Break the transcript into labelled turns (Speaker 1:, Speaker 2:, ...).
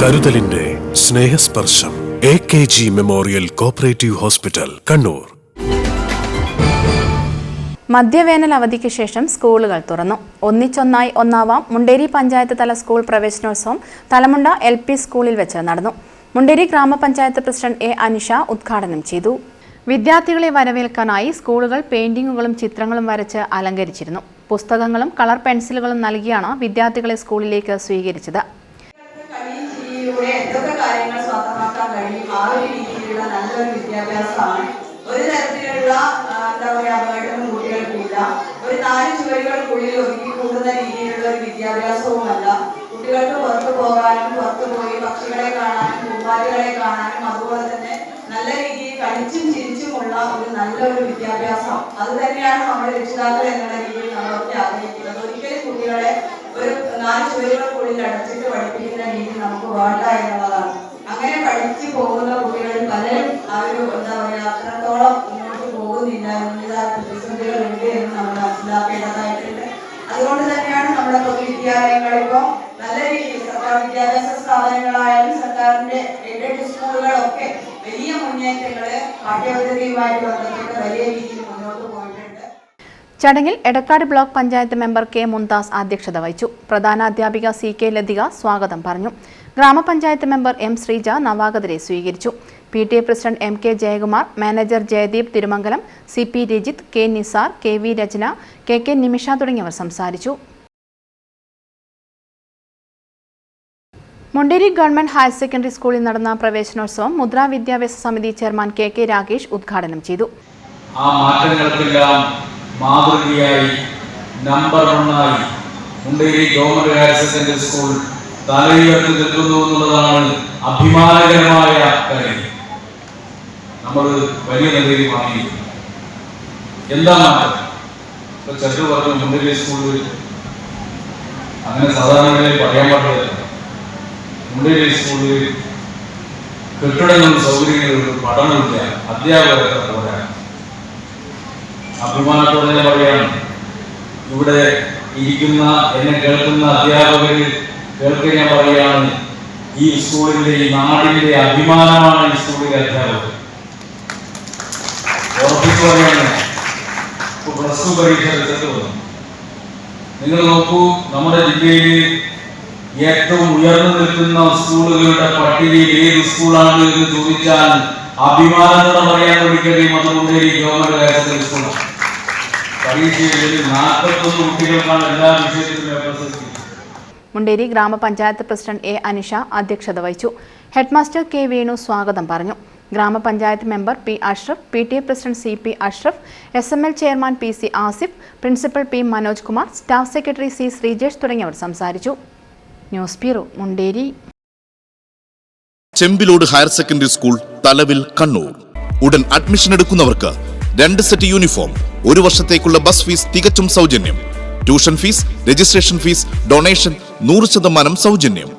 Speaker 1: കരുതലിന്റെ Snehasparsham A K G memorial cooperative hospital Kannur.
Speaker 2: മധ്യവേനൽ അവധിക്ക് ശേഷം സ്കൂളുകൾ തുറന്നു. ഒന്നിച്ചൊന്നായി ഒന്നാവാം മുണ്ടേരി പഞ്ചായത്ത് തല സ്കൂൾ പ്രവേശനോത്സവം തലമുണ്ട എൽ പി സ്കൂളിൽ വെച്ച് നടന്നു. മുണ്ടേരി ഗ്രാമപഞ്ചായത്ത് പ്രസിഡന്റ് എ അനിഷ ഉദ്ഘാടനം ചെയ്തു. വിദ്യാർത്ഥികളെ വരവേൽക്കാനായി സ്കൂളുകൾ പെയിന്റിങ്ങുകളും ചിത്രങ്ങളും വരച്ച് അലങ്കരിച്ചിരുന്നു. പുസ്തകങ്ങളും കളർ പെൻസിലുകളും നൽകിയാണ് വിദ്യാർത്ഥികളെ സ്കൂളിലേക്ക് സ്വീകരിച്ചത്.
Speaker 3: ആ ഒരു രീതിയിലുള്ള നല്ലൊരു വിദ്യാഭ്യാസമാണ്. ഒരു തരത്തിലുള്ള എന്താ പറയുക അപകടവും കുട്ടികൾക്കില്ല. ഒരു നാല് ചുവരുകൾക്കുള്ളിൽ ഒതുക്കി കൂടുന്ന രീതിയിലുള്ള ഒരു വിദ്യാഭ്യാസവുമല്ല. കുട്ടികൾക്ക് പുറത്തു പോകാനും പുറത്തു പോയി പക്ഷികളെ കാണാനും പൂമ്പാറ്റകളെ കാണാനും അതുപോലെ തന്നെ നല്ല രീതിയിൽ കളിച്ചും ചിരിച്ചുമുള്ള ഒരു നല്ലൊരു വിദ്യാഭ്യാസം. അത് തന്നെയാണ് നമ്മുടെ രക്ഷിതാക്കൾ എന്നുള്ള രീതിയിൽ നമ്മളൊക്കെ ആഗ്രഹിക്കുന്നത്. ഒരിക്കലും കുട്ടികളെ ഒരു നാല് ചുവരുകൾക്കുള്ളിൽ അടച്ചിട്ട് പഠിപ്പിക്കുന്ന രീതി നമുക്ക് വേണ്ട. പോകുന്ന കുട്ടികളിൽ പലരും ആ ഒരു എന്താ പറയാ അത്രത്തോളം മുന്നോട്ട് പോകുന്നില്ല. എന്നതായ പ്രതിസന്ധികൾ ഉണ്ട് എന്ന് നമ്മൾ മനസ്സിലാക്കേണ്ടതായിട്ടുണ്ട്. അതുകൊണ്ട് തന്നെയാണ് നമ്മുടെ പൊതുവിദ്യാലയങ്ങൾ പൊതുവിദ്യാലയങ്ങളിപ്പോ നല്ല രീതിയിൽ സർക്കാർ വിദ്യാഭ്യാസ സ്ഥാപനങ്ങളായാലും സർക്കാരിന്റെ എയ്ഡഡ് സ്കൂളുകളൊക്കെ വലിയ മുന്നേറ്റങ്ങൾ പാഠ്യപദ്ധതിയുമായിട്ട് ബന്ധപ്പെട്ട് വലിയ രീതിയിൽ മുന്നോട്ട് പോയിട്ടുണ്ട്.
Speaker 2: ചടങ്ങിൽ Edakkad block panchayat member K Mumtaz അധ്യക്ഷത വഹിച്ചു. പ്രധാന അധ്യാപിക സി കെ ലതിക സ്വാഗതം പറഞ്ഞു. ഗ്രാമപഞ്ചായത്ത് മെമ്പർ എം ശ്രീജ നവാഗതരെ സ്വീകരിച്ചു. P T A president M K Jayakumar manager Jayadeep Thirumangalam C P Rajith K Nisar K V Rachana K K Nimisha തുടങ്ങിയവർ സംസാരിച്ചു. മുണ്ടേരി ഗവൺമെന്റ് ഹയർ സെക്കൻഡറി സ്കൂളിൽ നടന്ന പ്രവേശനോത്സവം മുദ്രാ വിദ്യാഭ്യാസ സമിതി ചെയർമാൻ കെ കെ രാകേഷ് ഉദ്ഘാടനം ചെയ്തു.
Speaker 4: ആ മാതൃകയായി നമ്പർ ഒന്നായി Munderi government higher secondary school തലയുയർത്തി നിൽക്കുന്നു എന്നുള്ളതാണ് അഭിമാനകരമായ കാര്യം. നമ്മൾ വലിയ നിലയിൽ വാങ്ങിയിരിക്കുന്നു എന്താ മാറ്റം? ഇപ്പൊ ചെറു പറഞ്ഞു മുണ്ടേരി സ്കൂളിൽ അങ്ങനെ സാധാരണ പറയാൻ പാടില്ല. മുണ്ടേരി സ്കൂളിൽ കെട്ടിടങ്ങളും സൗകര്യങ്ങളും പഠനമില്ല അധ്യാപകരൊക്കെ പോരാ. അഭിമാനത്തോടെ ഞാൻ പറയാണ് ഇവിടെ ഇരിക്കുന്ന എന്നെ കേൾക്കുന്ന അധ്യാപകര് കേൾക്കുക ഞാൻ പറയാണ് ഈ സ്കൂളിന്റെ ഈ നാടിന്റെ അഭിമാനമാണ് ഈ സ്കൂളിലെ അധ്യാപകർ. പ്ലസ് ടു പരീക്ഷ നിങ്ങൾ നോക്കൂ നമ്മുടെ ജില്ലയിൽ ഏറ്റവും ഉയർന്നു നിൽക്കുന്ന സ്കൂളുകളുടെ പട്ടികയിൽ ഏത് സ്കൂളാണ് എന്ന് ചോദിച്ചാൽ അഭിമാനത്തോടെ പറയാൻ കഴിയും അതുകൊണ്ട് ഗവൺമെന്റ് സ്കൂളാണ്. പരീക്ഷയിൽ നാൽപ്പത്തൊന്ന് കുട്ടികൾക്കാണ് എല്ലാ വിഷയത്തിലും എ പ്ലസ്
Speaker 2: മുണ്ടേരി ഗ്രാമപഞ്ചായത്ത് പ്രസിഡന്റ് എ അനിഷ അധ്യക്ഷത വഹിച്ചു. ഹെഡ്മാസ്റ്റർ കെ വേണു സ്വാഗതം പറഞ്ഞു. ഗ്രാമപഞ്ചായത്ത് member P Ashraf P T A president C P Ashraf S M L chairman P C Asif principal P Manoj Kumar staff secretary C Sreejesh തുടങ്ങിയവർ സംസാരിച്ചു. News bureau Munderi.
Speaker 5: Chembilode higher secondary school Thalavil Kannur. ഉടൻ admission എടുക്കുന്നവർക്ക് രണ്ട് set uniform ഒരു വർഷത്തേക്കുള്ള bus fees തികച്ചും സൗജന്യം. Tuition fees registration fees donation നൂറ് ശതമാനം സൗജന്യം.